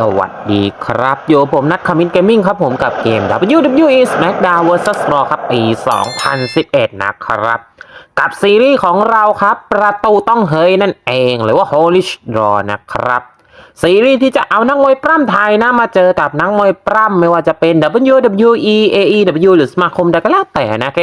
สวัสดีครับอยู่กับผมนัทคามินเกมมิ่งครับผมกับเกม WWE SmackDown vs Raw ครับปี 2011 นะครับ กับซีรีส์ของเราครับ ประตูต้องเฮยนั่นเอง หรือว่า Holy Raw นะครับ ซีรีส์ที่จะเอานักมวยปล้ำไทยนะมาเจอกับนักมวยปล้ำไม่ว่าจะเป็น WWE AEW หรือสมาคมใดก็แล้วแต่นะเค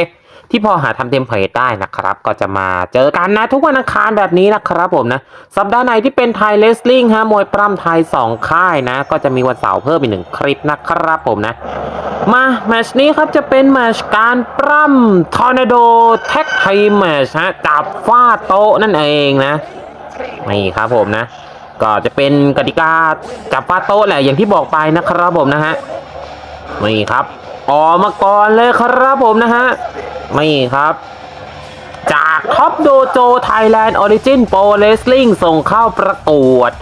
ที่พอหาทำเทมเพลตได้นะครับ ก็จะมาเจอกันนะทุกวันอังคารแบบนี้นะครับผมนะ สัปดาห์ไหนที่เป็นไทยเลสลิงฮะมวยปล้ำไทย 2 ค่ายนะ ก็จะมีวันเสาร์เพิ่มอีกหนึ่งคลิปนะครับผมนะ มาแมชนี้ครับจะเป็นแมชการปล้ำทอร์นาโดแท็กไทยแมชฮะจับฟาโต๊ะนั่นเองนะนี่ครับผมนะ ก็จะเป็นกติกาจับฟาโต๊ะแหละอย่างที่บอกไปนะครับผมนะฮะนี่ครับออกมาก่อนเลยครับผมนะฮะ นี่ครับ จากท็อปโดโจไทยแลนด์ออริจินโปรเลสลิงส่งเข้าประกวด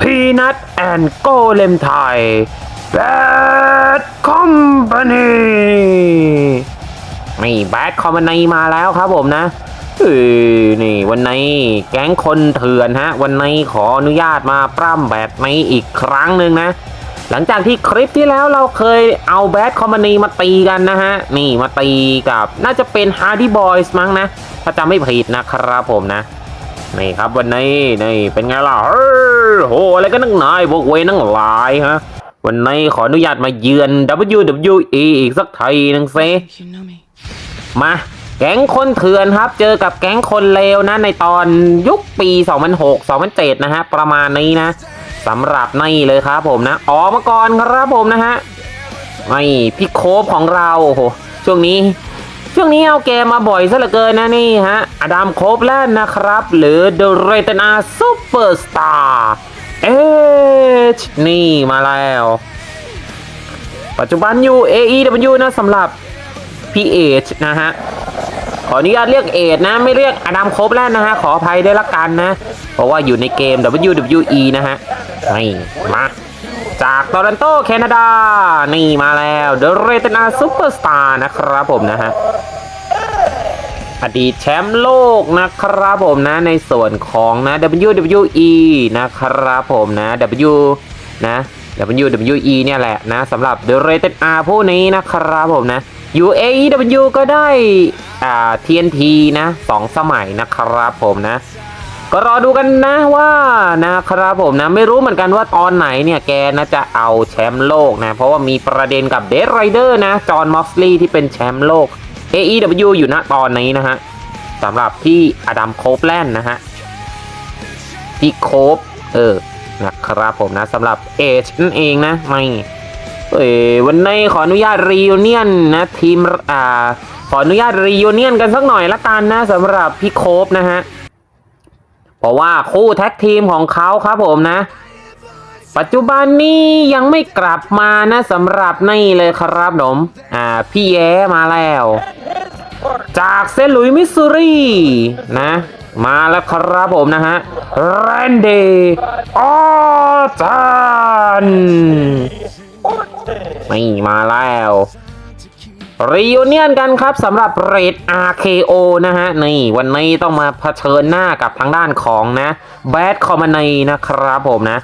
พีนัทแอนโกเลมไทยแบดคอมพานีนี่แบดคอมพานีมาแล้วครับผมนะเอ้ยนี่วันนี้แก๊งคนเถื่อนฮะ วันนี้ขออนุญาตมาปล้ำแบบนี้อีกครั้งหนึ่งนะ หลังจากที่คลิปที่แล้วเราเคยเอาแบดคอมพานีมาตีกันนะฮะ นี่มาตีกับน่าจะเป็น Hardy Boys มั้งนะ ถ้าจำไม่ผิดนะครับผมนะ นี่ครับวันนี้นี่เป็นไงล่ะเฮ้โหอะไรกันนักหนายพวกเวนั่งหลายฮะ วันนี้ขออนุญาตมาเยือน WWE อีกสักทีหนึงเซมาแก๊งคนเถื่อนครับ เจอกับแก๊งคนเลวนะในตอนยุคปี 2006 2007 นะฮะ ประมาณนี้นะ สำหรับนี่เลยครับผมนะออมาก่อนครับผมนะฮะไม่พี่โคบของเราโอ้โหช่วงนี้ ช่วงนี้เอาแกมมาบ่อยซะเหลือเกินนะนี่ฮะอดัมโคบแลนด์นะครับ หรือ The r e t i n a Superstar เอชนี่มาแล้ว ปัจจุบันอยู่ AEW นะสำหรับพี่เอชนะฮะขออนุญาตเรียกเอชนะไม่เรียกอดัมโคบแลนด์นะฮะขออภัยด้วยละกันนะ เพราะว่าอยู่ในเกม WWE นะฮะ นี่มาจากโตรอนโตแคนาดา นี่มาแล้ว The r e t i n a Superstar นะครับผมนะฮะอดีตแชมป์โลกนะครับผมนะในส่วนของนะ WWE นะครับผมนะ W นะ WWE เนี่ยแหละนะสำหรับ The Rated R ผู้นี้นะครับผมนะ UAEW ก็ได้อ่า TNT นะสองสมัยนะครับผมนะ ก็รอดูกันนะว่านะครับผมนะไม่รู้เหมือนกันว่าตอนไหนเนี่ยแกนะจะเอาแชมป์โลกนะ เพราะว่ามีประเด็นกับเด d ไรเดอร์นะจอห์นมอสลีย์ที่เป็นแชมป์โลก AEW อยู่ณตอนนี้นะฮะสำหรับที่อดัมโคบแลนด์นะฮะที่โคบเออนะครับผมนะสำหรับเอชนั่นเองนะไม่เอ้ยวันนี้ขออนุญาตรียูเนียนนะทีมอ่าขออนุญาตรียูเนียนกันสักหน่อยละกันนะสำหรับพี่โคบนะฮะ เพราะว่าคู่แท็กทีมของเขาครับผมนะ ปัจจุบันนี้ยังไม่กลับมานะสำหรับนี่เลยครับผมอ่าพี่แย้มาแล้ว จากเซนต์หลุยส์มิสซูรีนะ มาแล้วครับผมนะฮะแรนดี้ออจันไม่มาแล้ว รียูเนียนกันครับสำหรับเรด RKO นะฮะนี่วันนี้ต้องมาเผชิญหน้ากับทางด้านของนะแบดคอมมานีนะครับผมนะ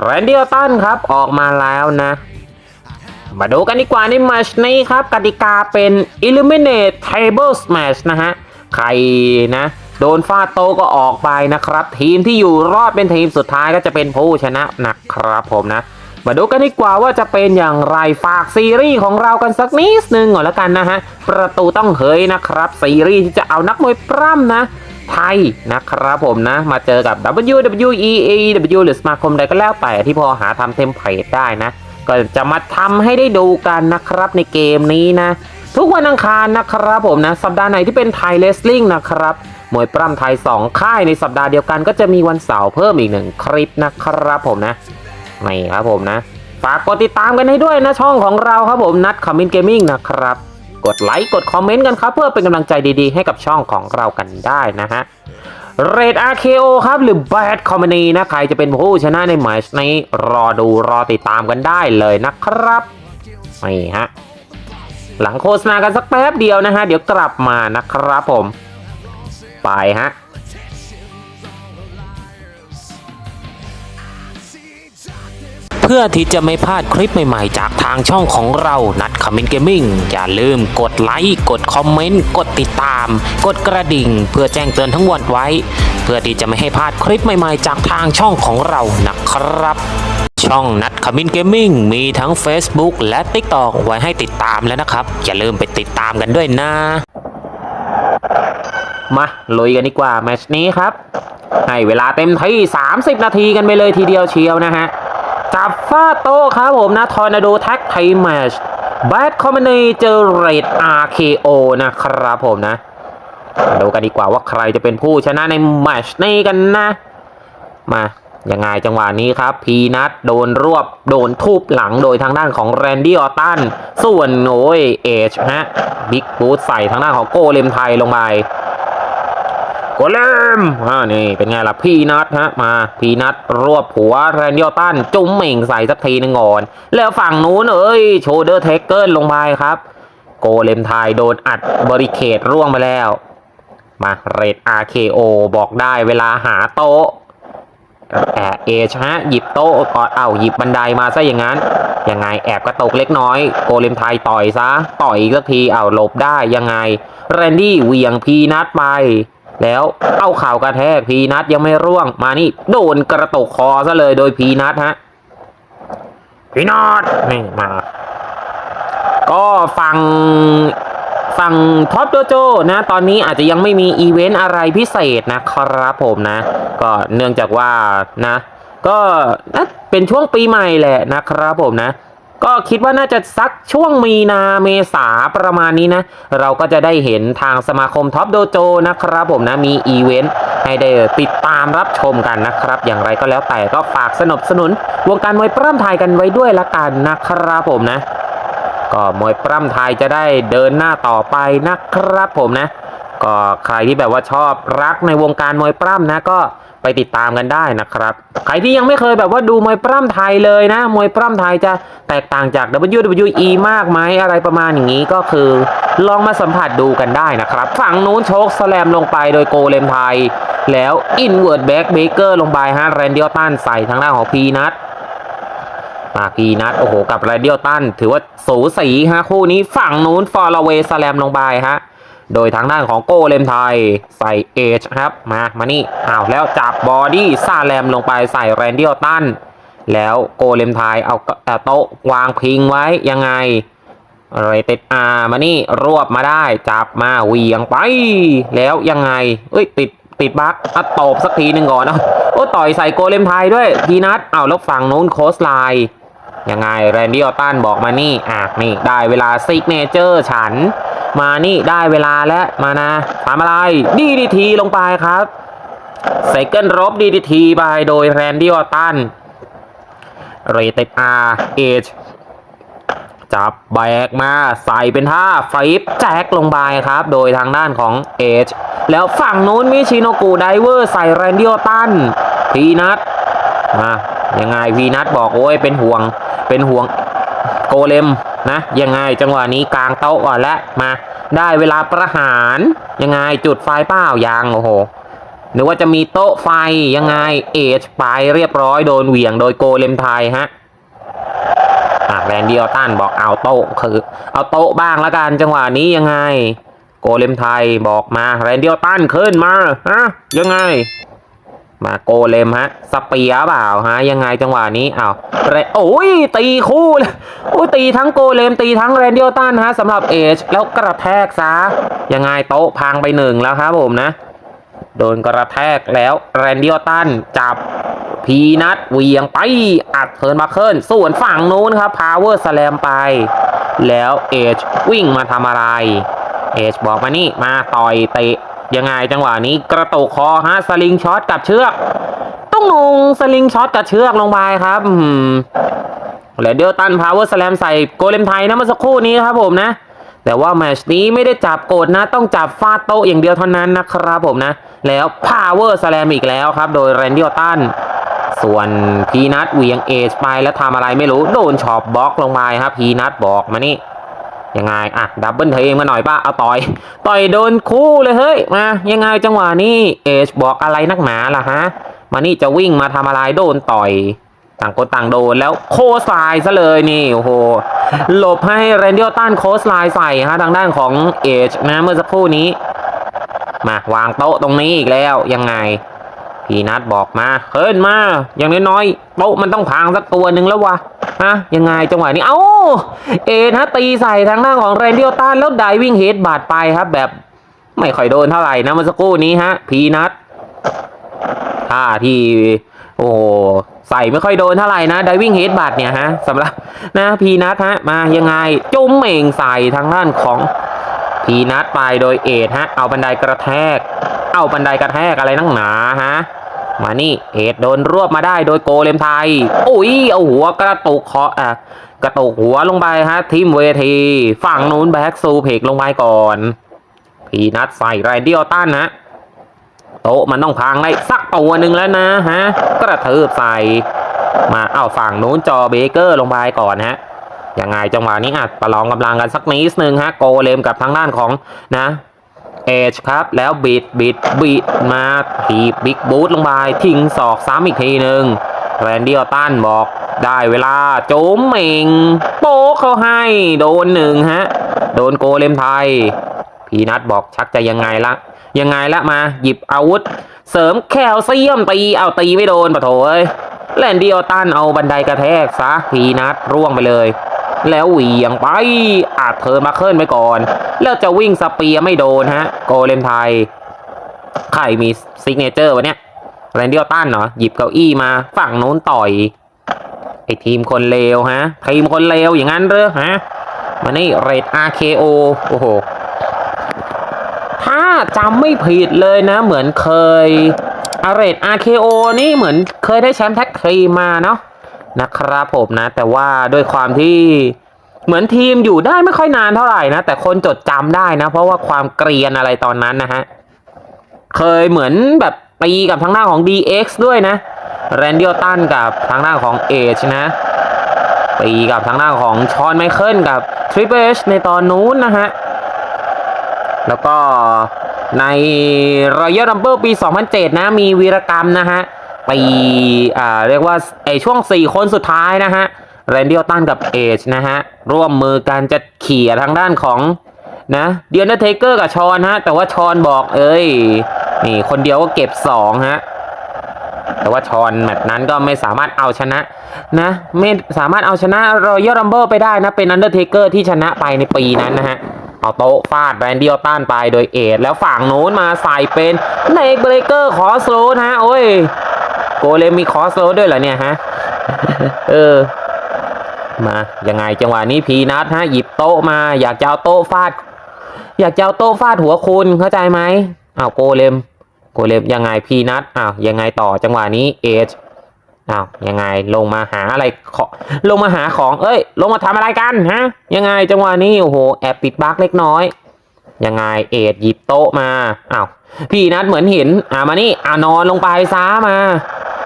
แรนดี้ออตันครับออกมาแล้วนะ มาดูกันดีกว่าในแมตชนี้ครับ กติกาเป็น Eliminate Table Smash นะฮะ ใครนะ โดนฟาดโตก็ออกไปนะครับ ทีมที่อยู่รอดเป็นทีมสุดท้ายก็จะเป็นผู้ชนะนะครับผมนะ มาดูกันดีกว่าว่าจะเป็นอย่างไรฝากซีรีส์ของเรากันสักนิดนึงก่อนแล้วกันนะฮะ ประตูต้องเฮยนะครับ ซีรีส์ที่จะเอานักมวยปล้ำนะไทยนะครับผมนะ มาเจอกับ WWE AEW หรือสมาคมใดก็แล้วแต่ที่พอหาทำเทมเพลตได้นะ ก็จะมาทำให้ได้ดูกันนะครับในเกมนี้นะ ทุกวันอังคารนะครับผมนะ สัปดาห์ไหนที่เป็นไทยเลสลิงนะครับมวยปล้ำไทย 2 ค่ายในสัปดาห์เดียวกันก็จะมีวันเสาร์เพิ่มอีกหนึ่งคลิปนะครับผมนะ นี่ครับผมนะ ฝากกดติดตามกันให้ด้วยนะช่องของเราครับผมนัดคอมมินเกมมิ่งนะครับ กดไลค์กดคอมเมนต์กันครับเพื่อเป็นกำลังใจดีๆ ให้กับช่องของเรากันได้นะฮะเรด RKO ครับ หรือ Bad Company นะ ใครจะเป็นผู้ชนะในแมชนี้รอดูรอติดตามกันได้เลยนะครับนี่ฮะ หลังโฆษณากันสักแป๊บเดียวนะฮะ เดี๋ยวกลับมานะครับผม ไปฮะ พพื่อที่จะไม่พลาดคลิปใหม่ๆ จากทางช่องของเรานัดคอมเมนต์เกมมิ่งอย่าลืมกดไลค์กดคอมเมนต์กดติดตาม กดกระดิ่ง เพื่อแจ้งเตือนทั้งหมดไว้ เพื่อที่จะไม่ให้พลาดคลิปใหม่ๆ จากทางช่องของเรานะครับ ช่องนัดคอมมินเกมมิ่งมีทั้ง Facebook และ TikTok ไว้ให้ติดตามแล้วนะครับ อย่าลืมไปติดตามกันด้วยนะ มาลุยกันดีกว่าแมชนี้ครับให้เวลาเต็มที่ 30 นาทีกันไปเลยทีเดียวเชียวนะฮะ จับฟาโต้ครับผมนะทอร์นาโดแท็กไทยแมชแบทคอม a นีเจอเรด RKO นะครับผมนะมาดูกันดีกว่าว่าใครจะเป็นผู้ชนะในแมชนี้กันนะ มายังไงจังหวะนี้ครับ พีนัทโดนรวบโดนทุบหลังโดยทางด้านของแรนดี้ออตตันส่วนโอ้ยเอชฮะบิ๊กบูธใส่ทางด้านของโกเลมไทยลงไป โกเลมอ่านี่เป็นไงล่ะพีนัทฮะมาพีนัทรวบหัวแรนดี้อตันจุ้มเหม่งใส่สักทีหนึงก่อน แล้วฝั่งนู้นเอ้ยโชเดอร์เทคเกิลลงไปครับ โกเลมไทยโดนอัดบริเคดร่วงไปแล้ว มาเรด RKO บอกได้เวลาหาโต๊ะแอบเอชฮะหยิบโต๊ะก่อนเอาหยิบบันไดมาซะอย่างนั้น ยังไงแอบกระตกเล็กน้อย โกเลมไทยต่อยซะ ต่อยอีกสักทีเอาหลบได้ยังไง แรนดี้เหวียงพีนัทไป แล้วเอาเข่ากระแทกพีนัทยังไม่ร่วงมานี่ โดนกระตกคอซะเลยโดยพีนัทฮะพีนัทนี่มา ก็ฟังฟังท็อปโจโจนะ ตอนนี้อาจจะยังไม่มีอีเวนต์อะไรพิเศษนะครับผมนะ ก็เนื่องจากว่านะ ก็นะเป็นช่วงปีใหม่แหละนะครับผมนะ ก็คิดว่าน่าจะสักช่วงมีนาเมษาประมาณนี้นะ เราก็จะได้เห็นทางสมาคมท็อปโดโจนะครับผมนะ มีอีเวนต์ให้ได้ติดตามรับชมกันนะครับ อย่างไรก็แล้วแต่ก็ฝากสนับสนุน วงการมวยปล้ำไทยกันไว้ด้วยละกันนะครับผมนะ ก็มวยปล้ำไทยจะได้เดินหน้าต่อไปนะครับผมนะ ก็ใครที่แบบว่าชอบรักในวงการมวยปล้ำนะก็ ไปติดตามกันได้นะครับ ใครที่ยังไม่เคยแบบว่าดูมวยปล้ำไทยเลยนะ มวยปล้ำไทยจะแตกต่างจาก WWE มากไหมอะไรประมาณอย่างนี้ก็คือ ลองมาสัมผัสดูกันได้นะครับ ฝั่งนู้นโชคสแลมลงไปโดยโกเลมไทย แล้วอินเวิร์ดแบ็กเบเกอร์ลงไปฮะแรนเดียลตันใส่ทางด้านของพีนัทมาพีนัทโอ้โหกับไรเดียลตันถือว่าสูสีฮะคู่นี้ฝั่งนู้นฟอร์ลเวสแลมลงไปฮะ โดยทางด้านของโกเลมไทยใส่เอชครับมามานี่อ้าวแล้วจับบอดี้ซาแลมลงไปใส่แรนดียลตันแล้วโกเลมไทยเอาโต๊ะวางพิงไว้ยังไงอะไรติดอามานี่รวบมาได้ จับมาเวียงไป แล้วยังไง เอ้ยติดติดบั๊กอะตบสักทีหนึ่งก่อนนะโอ้ต่อยใส่โกเลมไทยด้วยพีนัทเอาแล้วฝั่งโน้นโคสไลน์ ยังไงแรนดี้ออตตันบอกมานี่อะนี่ได้เวลาซิกเนเจอร์ฉัน มานี่ได้เวลาแล้วมานะทำอะไรดีดีทีลงไปครับไซเคิลรบดีดีทีไปโดยแรนดี้ออตตันเรเตอาร์เอชจับแบกมาใส่เป็นท่าฟลิปแจ็คลงไปครับ โดยทางด้านของเอจแล้วฝั่งนู้นมิชิโนกุไดเวอร์ใส่แรนดิโอตันพีนัทมายังไงพีนัทบอกโอ้ยเป็นห่วง เป็นห่วงโกเลมนะยังไงจังหวะนี้กลางโต๊ะก่อนแล้วมาได้เวลาประหารยังไงจุดไฟเปล่ายังโอ้โหนึกว่าจะมีโต๊ะไฟยังไงเอจไปเรียบร้อยโดนเหวี่ยงโดยโกเลมไทยฮะอะแรนดี้ออตตันบอกเอาโต๊ะคือ เอาโต๊ะบ้างละกันจังหวะนี้ยังไง โกเลมไทยบอกมาแรนดี้ออตตันขึ้นมาฮะยังไง มาโกเลมฮะ สเปียเปล่าฮะ ยังไงจังหวะนี้อ้าวเรโอ้ย ตีคู่เลยโอ้ยตีทั้งโกเลม ตีทั้งแรนดี้อตันฮะสำหรับเอชแล้วกระแทกซะ ยังไงโต๊ะพังไปหนึ่งแล้วครับผมนะ โดนกระแทกแล้วแรนดี้อตันจับพีนัทเวียงไปอัดเทิร์นมาเคิลส่วนฝั่งนู้นครับพาวเวอร์สแลมไป แล้วเอชวิ่งมาทำอะไร เอชบอกมานี่มาต่อยเตะ ยังไงจังหวะนี้กระตุกคอฮะสลิงช็อตกับเชือกต้องลงสลิงช็อตกับเชือกลงไปครับอืมแล้วเดลตันพาวเวอร์สแลมใส่โกเลมไทยนะเมื่อสักครู่นี้ครับผมนะ แต่ว่าแมชนี้ไม่ได้จับโกดนะ ต้องจับฟาโตอย่างเดียวเท่านั้นนะครับผมนะ แล้วพาวเวอร์สแลมอีกแล้วครับ โดยแรนดี้ออตันส่วนพีนัทเหวียงเอชไปแล้วทำอะไรไม่รู้ โดนช็อปบล็อกลงมาครับพีนัทบอกมานี่ ยังไงอะดับเบิลเทงมาหน่อยป้าเอาต่อย ต่อยโดนคู่เลยเฮ้ยมายังไงจังหวะนี้เอชบอกอะไรนักหนาล่ะฮะมานี่จะวิ่งมาทำอะไรโดนต่อยต่างคนต่างโดนแล้วโคสไลซะเลยนี่โอ้โหหลบให้แรนเดียลตันโคสไลน์ใส่ฮะทางด้านของเอจนะเมื่อสักครู่นี้ มาวางโต๊ะตรงนี้อีกแล้วยังไง พีนัทบอกมาเฮินมา อย่างน้อยๆโต๊ะมันต้องพังสักตัวหนึ่งแล้ววะฮะยังไงจังหวะนี้ เอ้า เอนะตีใส่ทางด้าของแรนเดียลตันแล้วไดวิ่งเฮดบาดไปครับ แบบไม่ค่อยโดนเท่าไหร่นะเมื่อสักครู่นี้ฮะ พีนัทท่าที่โอ้ใส่ไม่ค่อยโดนเท่าไหร่นะไดวิ่งเฮดบาดเนี่ยฮะสำหรับนะพีนัทฮะมายังไงจุ้มเหม่งใส่ทางด้านของพีนัดไปโดยเอทฮะ เอาบันไดกระแทก เอาบันไดกระแทกอะไรนั่งหนาฮะ มานี่เอทโดนรวบมาได้โดยโกเลมไทยอุ้ยเอาหัวกระตุกคออะกระตุกหัวลงไปฮะทีมเวทีฝั่งนู้นแบ็กซูเพกลงไปก่อน พีนัดใส่ไรเดียวตันฮะโต๊ะมันต้องพังได้สักตัวหนึ่งแล้วนะฮะกระเทืบใส่มาเอาฝั่งนู้นจอเบเกอร์ลงไปก่อนฮะยังไงจังหวะนี้อะประลองกำลังกันสักนิดนึงฮะโกเลมกับทางด้านของนะ เอชครับ แล้วบิดบิดบิดมาถีบบิ๊กบูทลงไปทิ้งศอกซ้ำอีกทีหนึ่งแรนดี้ออตันบอกได้เวลาโจมเหม่งโป๊กเขาให้โดนหนึ่งฮะ โดนโกเลมไทย พีนัทบอกชักจะยังไงละ ยังไงละมาหยิบอาวุธ เสริมแคลเซียมตีเอาตีไม่โดนปะโถเอ้ยแลนดี้ออตันเอาบันไดกระแทกซะพีนัทร่วงไปเลย แล้วเหวี่ยงไป อาจเธอมาเคิลไปก่อน แล้วจะวิ่งสเปียไม่โดนฮะ โกเลมไทยใครมีซิกเนเจอร์วะเนี่ยแรนดี้ออตันเหรอหยิบเก้าอี้มาฝั่งโน้นต่อยไอทีมคนเลวฮะ ทีมคนเลวอย่างนั้นเหรอฮะมานี่เรด RKO โอ้โห ถ้าจำไม่ผิดเลยนะ เหมือนเคยอาเรด RKO นี่เหมือนเคยได้แชมป์แท็กทีมมาเนาะ นะครับผมนะ แต่ว่าด้วยความที่เหมือนทีมอยู่ได้ไม่ค่อยนานเท่าไหร่นะ แต่คนจดจำได้นะ เพราะว่าความเกรียนอะไรตอนนั้นนะฮะ เคยเหมือนแบบตีกับทางหน้าของ DX ด้วยนะ แรนดิลตันกับทางหน้าของเอชนะตีกับทางหน้าของชอนไมเคิลกับ Triple H ในตอนนู้นนะฮะ แล้วก็ใน Royal Rumble ปี 2007 นะ มีวีรกรรมนะฮะ ปีอ่าเรียกว่าไอช่วง 4 คนสุดท้ายนะฮะแรนดิลตันกับเอจนะฮะ ร่วมมือกันจะเขี่ยทางด้านของนะเดียนเทเกอร์กับชอนฮะ แต่ว่าชอนบอกเอ้ย นี่คนเดียวก็เก็บ 2 ฮะ แต่ว่าชอนแมตช์นั้นก็ไม่สามารถเอาชนะนะ ไม่สามารถเอาชนะ Royal Rumble ไปได้นะ เป็น Undertaker ที่ชนะไปในปีนั้นนะฮะเอาโต๊ะฟาดแรนดี้ออตันไปโดยเอดแล้วฝั่งโน้นมาใส่เป็นเนกเบรเกอร์คอสโรดฮะโอ้ย โกเลมมีคอสโรดด้วยเหรอเนี่ยฮะ เออ มายังไงจังหวะนี้พีนัทฮะหยิบโต๊ะมา อยากจะเอาโต๊ะฟาด อยากจะเอาโต๊ะฟาดหัวคุณเข้าใจไหมอ้าวโกเลม โกเลมยังไงพีนัทอ้าวยังไงต่อจังหวะนี้เอจอ้าวยังไงลงมาหาอะไรขอลงมาหาของ เอ้ย ลงมาทำอะไรกันฮะ ยังไงจังหวะนี้โอ้โหแอบปิดบั๊กเล็กน้อย ยังไงเอจหยิบโต๊ะมาอ้าวพีนัทเหมือนเห็นอ่ามานี่อ่านอนลงไปซ้ามา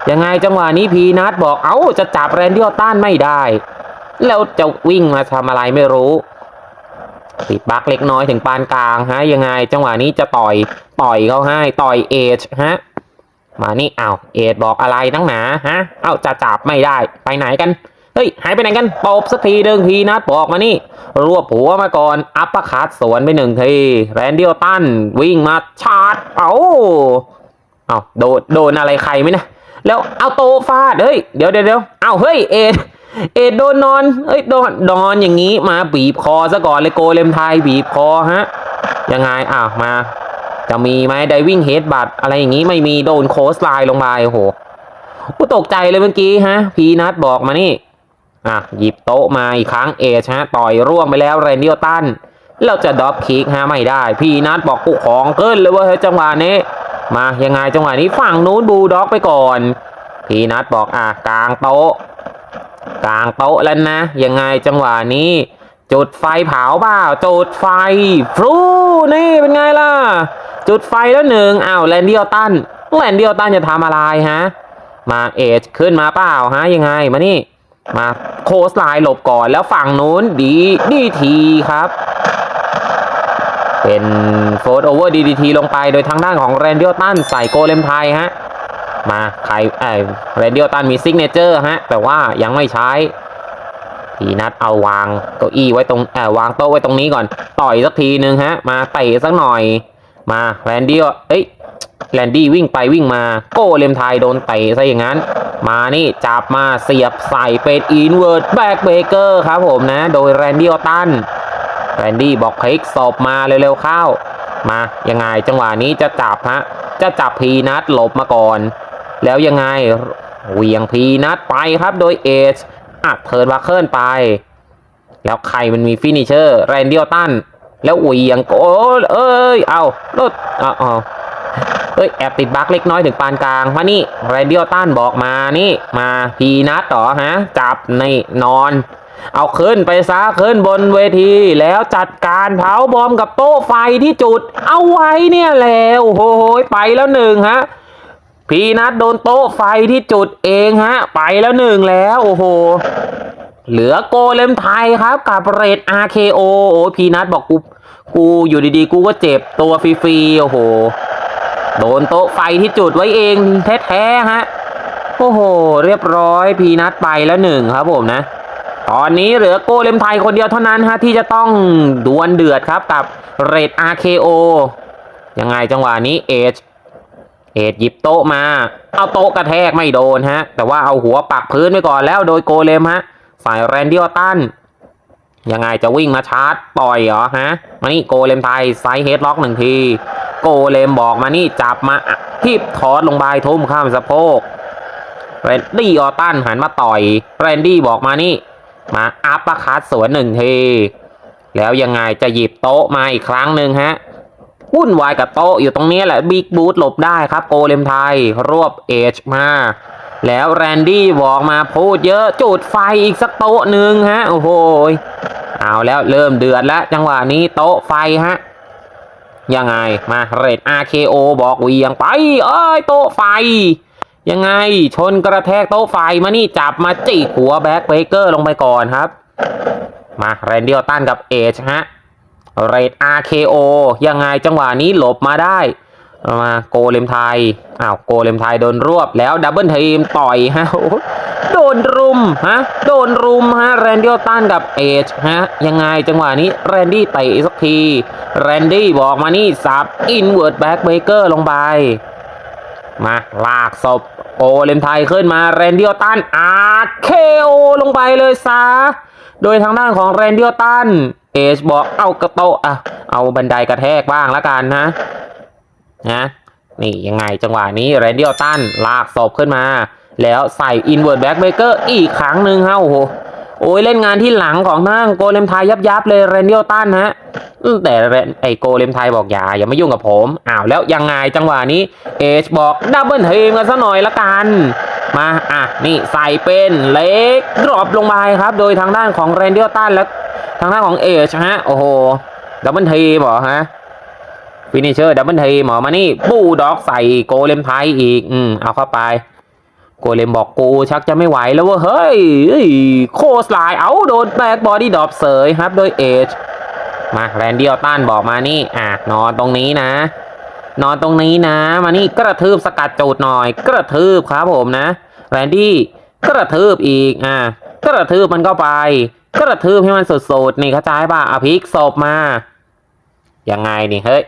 ยังไงจังหวะนี้พีนัทบอกเอ้าจะจับแรนดี้ออตตันไม่ได้ แล้วจะวิ่งมาทำอะไรไม่รู้ปิดบักเล็กน้อยถึงปานกลางฮะ ยังไงจังหวะนี้จะต่อยต่อยเขาให้ต่อยเอจฮะมานี่อ้าวเอดบอกอะไรตั้งหนาฮะ เอ้าจะจับไม่ได้ไปไหนกัน เฮ้ย หายไปไหนกันตบสักทีเดิงทีนัดบอกมานี่ รวบหัวมาก่อน อัปปะคัดสวนไปหนึ่งที แรนดิลตัน วิ่งมาชาร์จ เอาเอาโดนโดนอะไรใครไหมนะ แล้วเอาโตฟาด เฮ้ย เดี๋ยวเดี๋ยวเดี๋ยวเอาเฮ้ย เอ็ดเอ็ดโดนนอนเฮ้ยโดนนอนอย่างนี้มาบีบคอซะก่อนเลยโกเลมไทยบีบคอฮะ ยังไงอ้าวมา จะมีไหมไดวิ่งเฮดบัตอะไรอย่างนี้ไม่มีโดนโคสไลน์ลงไปโอ้โหกูตกใจเลยเมื่อกี้ฮะ พีนัทบอกมานี่ อะหยิบโต๊ะมาอีกครั้งเอชฮะต่อยร่วงไปแล้วเรนดิโอตันเราจะดรอปคิกฮะไม่ได้ พีนัทบอกกูของเกินเลยเว่าเฮ้ยจังหวะนี้ มายังไงจังหวะนี้ฝั่งนู้นบูด็อกไปก่อน พีนัทบอกอะกลางโต๊ะ กลางโต๊ะแล้วนะ ยังไงจังหวะนี้ จุดไฟเผาเปล่าจุดไฟฟรูนี่เป็นไงล่ะ จุดไฟแล้วหนึ่งอ้าวแลนดี้อตันแลนดี้ออตตันจะทำอะไรฮะมาเอจขึ้นมาเปล่าฮะยังไงมานี่ มาโคสไลน์หลบก่อนแล้วฝั่งนู้นดีดีทีครับ เป็นโฟร์โอเวอร์ดีดีทีลงไปโดยทางด้านของแรนดี้อตันใส่โกเลมไทยฮะ มาใครไอ้เรนเดียตันมีซิกเนเจอร์ฮะ แต่ว่ายังไม่ใช้พีนัทเอาวางเก้าอี้ไว้ตรงเออวางโต๊ะไว้ตรงนี้ก่อน ต่อยสักทีหนึ่งฮะ มาเตะสักหน่อย มาแรนดี้เอ้ย แรนดี้วิ่งไปวิ่งมาโก้เลมไทยโดนเตะซะอย่างนั้น มานี่จับมาเสียบใส่เป็นอินเวิร์ดแบ็กเบเกอร์ครับผมนะ โดยแรนดี้ออตันแรนดี้บอกพลิกศพมาเร็วๆเข้า มายังไงจังหวะนี้จะจับฮะจะจับพีนัทหลบมาก่อน แล้วยังไงเหวียงพีนัทไปครับโดยเอชอัดเทิร์นบัคเคิลไป แล้วใครมันมีฟินิเชอร์แรนดี้ออตันแล้วเหวียงโอ้เอ้ยเอาลดอาเอ เอ้ยแอบติดบั๊กเล็กน้อยถึงปานกลางมานี่แรนดี้ออตันบอกมานี่ มาพีนัทต่อฮะ จับในนอน เอาขึ้นไปซะขึ้นบนเวที แล้วจัดการเผาบอมกับโต๊ะไฟที่จุด เอาไว้เนี่ยแล้วโอ้โหไปแล้วหนึ่งฮะพีนัทโดนโต๊ะไฟที่จุดเองฮะ ไปแล้วหนึ่งแล้วโอ้โหเหลือโกเลมไทยครับ กับเรด RKO โอ้พีนัทบอกกู กูอยู่ดีๆ กูก็เจ็บตัวฟรีๆ โอ้โห โดนโต๊ะไฟที่จุดไว้เองแท้ๆฮะ โอ้โห เรียบร้อยพีนัทไปแล้วหนึ่งครับผมนะ ตอนนี้เหลือโกเลมไทยคนเดียวเท่านั้นฮะที่จะต้องดวลเดือดครับกับเรด RKO ยังไงจังหวะนี้เอจเอดหยิบโต๊ะมา เอาโต๊ะกระแทกไม่โดนฮะ แต่ว่าเอาหัวปักพื้นไปก่อนแล้วโดยโกเลมฮะใส่แรนดี้ออตันยังไงจะวิ่งมาชาร์จปล่อยเหรอฮะ มานี่โกเลมไทยไซส์เฮดล็อกหนึ่งที โกเลมบอกมานี่จับมาทิบทอดลงไปทุ่มข้ามสะโพกแรนดี้ออตันหันมาต่อยแรนดี้บอกมานี่ มาอัปปะคัดสวนหนึ่งทีแล้วยังไงจะหยิบโต๊ะมาอีกครั้งหนึ่งฮะวุ่นวายกับโต๊ะอยู่ตรงนี้แหละบิ๊กบูธหลบได้ครับโกเลมไทย รวบเอชมา แล้วแรนดี้บอกมาพูดเยอะจุดไฟอีกสักโต๊ะหนึ่งฮะ โอ้โหเอาแล้วเริ่มเดือดแล้วจังหวะนี้โต๊ะไฟฮะ ยังไงมาเรด RKO บอกเวียงไปเอ้ยโต๊ะไฟ ยังไงชนกระแทกโต๊ะไฟมานี่จับมาจิกหัวแบ็คเบเกอร์ลงไปก่อนครับ มาแรนดี้ออตันกับเอชฮะเรด RKO ยังไงจังหวะนี้หลบมาได้ มาโกเลมไทยอ้าวโกเลมไทยโดนรวบแล้วดับเบิลทีมต่อยฮะ นรุมฮะโดนรุมฮะแรนดี้ตันกับเอจฮะยังไงจังหวะนี้แรนดี้เตะสักทีแรนดี้บอกมานี่สับอินเวิร์ดแบ็กเบเกอร์ลงไปมาลากศพโกเลมไทยขึ้นมาแรนดี้ตันอาเคโอลงไปเลยซะโดยทางด้านของแรนดี้ตันเอจบอกเอากระโตะอะเอาบันไดกระแทกบ้างละกันนะนะนี่ยังไงจังหวะนี้แรนดี้ตันลากศพขึ้นมา แล้วใส่อินเวิร์ดแบ็กเบเกอร์อีกครั้งหนึ่งฮะโอ้โหโอ้ยเล่นงานที่หลังของทางโกเลมไทยยับยับเลยแรนเดี้ตันฮะแต่ไอโกเลมไทยบอกอย่าอย่ามายุ่งกับผมอ้าวแล้วยังไงจังหวะนี้เอชบอกดับเบิลทีมกันซะหน่อยละกันมาอะนี่ใส่เป็นเล็กดรอปลงไปครับ โดยทางด้านของแรนเดี้ตันและทางด้านของเอชฮะโอ้โหดับเบิลทีมเหรอฮะฟินิเชอร์ดับเบิลทีหมอมานี่บูด็อกใส่โกเลมไทยอีกอืมเอาเข้าไป โกเลมบอกกูชักจะไม่ไหวแล้วว่าเฮ้ยเฮ้ยโคสไลน์เอาโดนแบกบอดี้ดรอปเสยครับโดยเอจมาแรนดี้ออตันบอกมานี่ อะ นอนตรงนี้นะ นอนตรงนี้นะ มานี่กระทืบสกัดจูดหน่อย กระทืบครับผมนะ แรนดี้กระทืบอีกอะกระทืบมันเข้าไป กระทืบให้มันสุดๆนี่เข้าใจป่ะอภิกศพมายังไงนี่เฮ้ย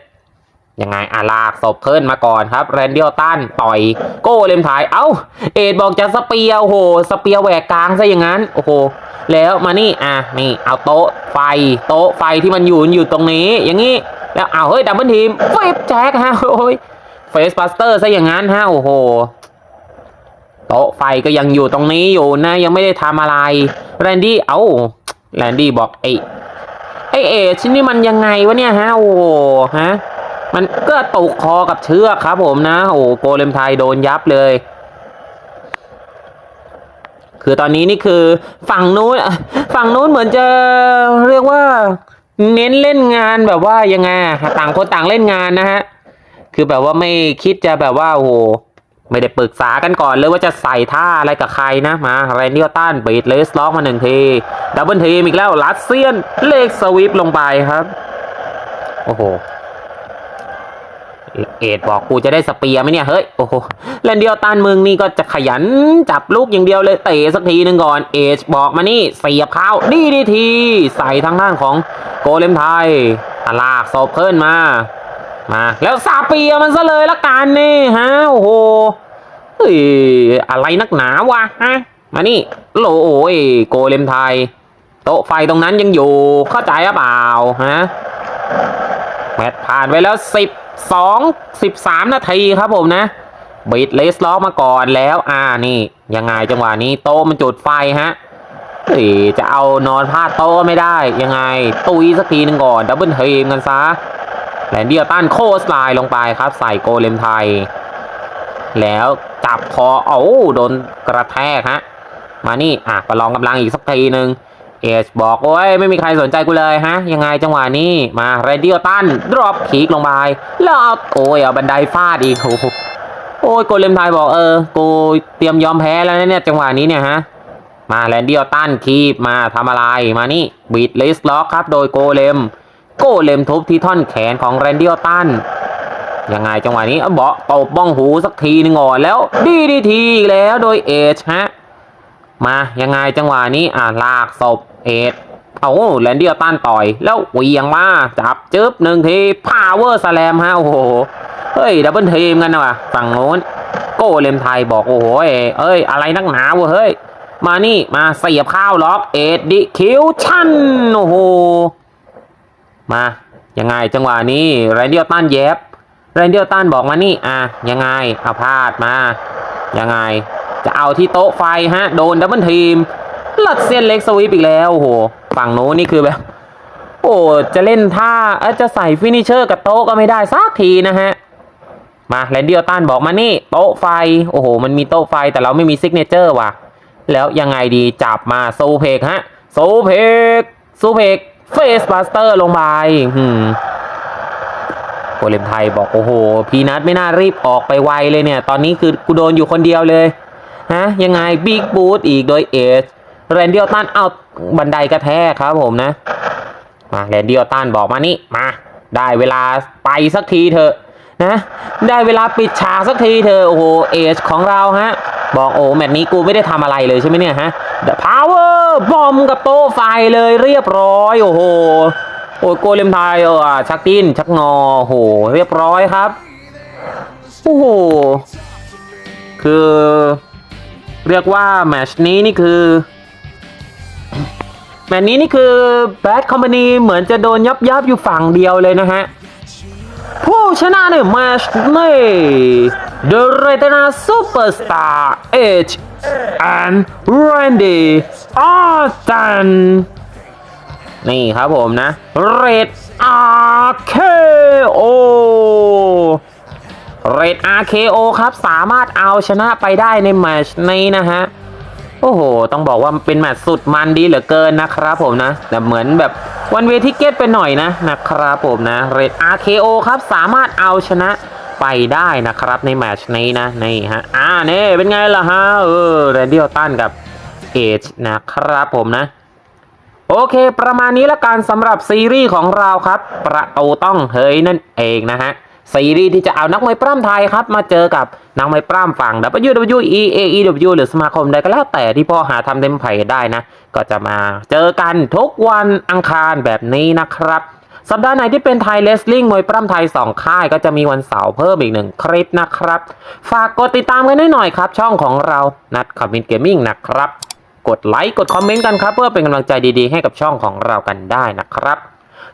ยังไงอาลากศพขึ้นมาก่อนครับแรนเดียลตันต่อยโก้เลมถ่าย เอ้า เอ็ดบอกจะสเปียร์โอ้โห สเปียร์แหวกกลางซะอย่างนั้น โอ้โห แล้วมานี่ อะ นี่ เอาโต๊ะไฟ โต๊ะไฟที่มันอยู่อยู่ตรงนี้ อย่างนี้ แล้วเอาเฮ้ยดับเบิลทีมเฟบแจ็คฮะ โอ้ย เฟสบัสเตอร์ซะอย่างนั้นฮะ โอ้โห โต๊ะไฟก็ยังอยู่ตรงนี้อยู่นะ ยังไม่ได้ทำอะไร แรนดี้ เอ้า แรนดี้บอกไอ้ไอเอชิ้นนี้มันยังไงวะเนี่ยฮะ โอ้โห ฮะ มันก็ตกคอกับเชือกครับผมนะ โอ้โกเลมไทยโดนยับเลย คือตอนนี้นี่คือฝั่งนู้นฝั่งนู้นเหมือนจะเรียกว่า เน้นเล่นงานแบบว่ายังไงต่างคนต่างเล่นงานนะฮะคือแบบว่าไม่คิดจะแบบว่าโอ้โหไม่ได้ปรึกษากันก่อนเลยว่าจะใส่ท่าอะไรกับใครนะมาแรนดี้ตันบีดเลสล็อกมาหนึ่งทีดับเบิลทีมอีกแล้วลัดเซียนเลกสวิปลงไปครับ โอ้โห เอ็ดบอกกูจะได้สเปียร์ไหมเนี่ยเฮ้ยโอ้โหแลนเดียวตันมึงนี่ก็จะขยันจับลูกอย่างเดียวเลยเตะสักทีหนึ่งก่อน เอชบอกมานี่เสียบเข้าดีดีที ใส่ทางด้านของโกเลมไทยอลากศพเพิ่นมา มาแล้วซาเปียมันซะเลยละกันนี่ฮะโอ้โหเฮ้ยอะไรนักหนาวะฮะมานี่โหลโอ้ยโกเลมไทยโต๊ะไฟตรงนั้นยังอยู่เข้าใจหรือเปล่าฮะแมตช์ผ่านไปแล้วสิบ 12 13 นาทีครับผมนะบิดเลสล็อกมาก่อนแล้ว อ่านี่ยังไงจังหวะนี้โต๊ะมันจุดไฟฮะเฮ้จะเอานอนพลาดโต๊ะไม่ได้ ยังไงตุยสักทีหนึงก่อนดับเบิลเทมกันซะแลนเดียตันโคสไลน์ลงไปครับ ใส่โกเลมไทย แล้วจับคอโอ้าโดนกระแทกฮะ มานี่อะประลองกำลังอีกสักทีหนึ่ง เอชบอกโอ้ยไม่มีใครสนใจกูเลยฮะ ยังไงจังหวะนี้มาเรดิโอตันดรอปคีกลงไปแล้วเอาโอ้ยเอาบันไดฟาดอีกโอ้โหโอ้ยโกเลมไทยบอกเออกูเตรียมยอมแพ้แล้วเนี่ยจังหวะนี้เนี่ยฮะมาแลนดิโอตันคีบมาทำอะไรมานี่บีดเลสล็อกครับโดยโกเลม โกเลมทุบที่ท่อนแขนของแรนดิโอตันยังไงจังหวะนี้เอาเบาะตบบ้องหูสักทีหนึงก่อนแล้วดีดีทีอีกแล้วโดยเอชฮะ มายังไงจังหวะนี้อ่าลากศพเอชเอาแลนดี้ตันต่อย แล้วเวียงมาจับจึ๊บหนึ่งทีพาวเวอร์สแลมฮะโอ้โหเฮ้ยดับเบิลทีมกันนะวะฝั่งโน้นโก้เลมไทยบอกโอ้โหเอ้ย อะไรนักหนาวะเฮ้ย มานี่มาเสียบข้าวล็อกเอ็ดดิคิวชั่นโอ้โหมายังไงจังหวะนี้แรนดี้ตันเย็บแรนเดียลตันบอกมานี่อะยังไงเอาพาดมายังไง จะเอาที่โต๊ะไฟฮะ โดนดับเบิลทีมลัดเส้นเล็กสวิปอีกแล้วโหฝั่งโน้นนี่คือแบบ โอ้จะเล่นท่าเอจะใส่ฟินิเชอร์กับโต๊ะก็ไม่ได้สักทีนะฮะ มาแรนดียลตันบอกมานี่ โต๊ะไฟ โอ้โห มันมีโต๊ะไฟแต่เราไม่มีซิกเนเจอร์ว่ะ แล้วยังไงดีจับมาโซเพกฮะโซเพกโซเพกเฟสบัสเตอร์ลงไปหืมโกเลมไทยบอกโอ้โห พีนัทไม่น่ารีบออกไปไวเลยเนี่ย ตอนนี้คือกูโดนอยู่คนเดียวเลย ฮะยังไงบิ๊กบูทอีกโดยเอชแรนดิโอตันเอาบันไดกระแทกครับผมนะมาแรนดิโอตันบอกมานี่มา ได้เวลาไปสักทีเถอะนะได้เวลาปิดฉากสักทีเถอะโอ้โหเอชของเราฮะ บอกโอ้แมตช์นี้กูไม่ได้ทำอะไรเลยใช่ไหมเนี่ยฮะ The Power บอมกับโต๊ะไฟเลยเรียบร้อย โอ้โหโอ้โกเลมไทยเออชักดิ้นชักงอโอ้โหเรียบร้อยครับ โอ้โหคือ เรียกว่าแมชนี้นี่คือแมตช์นี้นี่คือแบดคอมพานีเหมือนจะโดนยับยับอยู่ฝั่งเดียวเลยนะฮะ ผู้ชนะในแมชนี้ The r e t i n a Superstar H and Randy Orton นี่ครับผมนะ Red RKO ครับ สามารถเอาชนะไปได้ในแมชนี้นะฮะ โอ้โห ต้องบอกว่าเป็นแมตช์สุดมันดีเหลือเกินนะครับผมนะ แต่เหมือนแบบวันเวทิเกตไปหน่อยนะนะครับผมนะ Red RKO ครับสามารถเอาชนะไปได้นะครับในแมชนี้นะนี่ฮะอ่าเนี่เป็นไงล่ะฮะเออแรนดี้ตันกับเอจนะครับผมนะ โอเค ประมาณนี้ละกันสำหรับซีรีส์ของเราครับ ประตูต้องเฮ้ยนั่นเองนะฮะ ซีรีส์ที่จะเอานักมวยปล้ำไทยครับ มาเจอกับนักมวยปล้ำฝั่ง WWE AEW หรือสมาคมใดก็แล้วแต่ที่พ่อหาทำเต็มไผ่ได้นะ ก็จะมาเจอกันทุกวันอังคารแบบนี้นะครับ สัปดาห์ไหนที่เป็นไทยเลสลิงมวยปล้ำไทย 2 ค่ายก็จะมีวันเสาร์เพิ่มอีกหนึ่งคลิปนะครับ ฝากกดติดตามกันหน่อยครับ ช่องของเรานัดคอมมินเกมมิ่งนะครับ กดไลค์กดคอมเมนต์กันครับ เพื่อเป็นกำลังใจดีๆ ให้กับช่องของเรากันได้นะครับ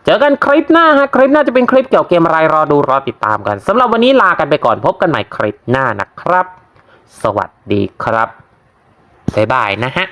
เจอกันคลิปหน้าฮะคลิปหน้าจะเป็นคลิปเกี่ยวกับเกมอะไรรอดูรอติดตามกันสำหรับวันนี้ลากันไปก่อนพบกันใหม่คลิปหน้านะครับ สวัสดีครับบ๊ายบายนะฮะ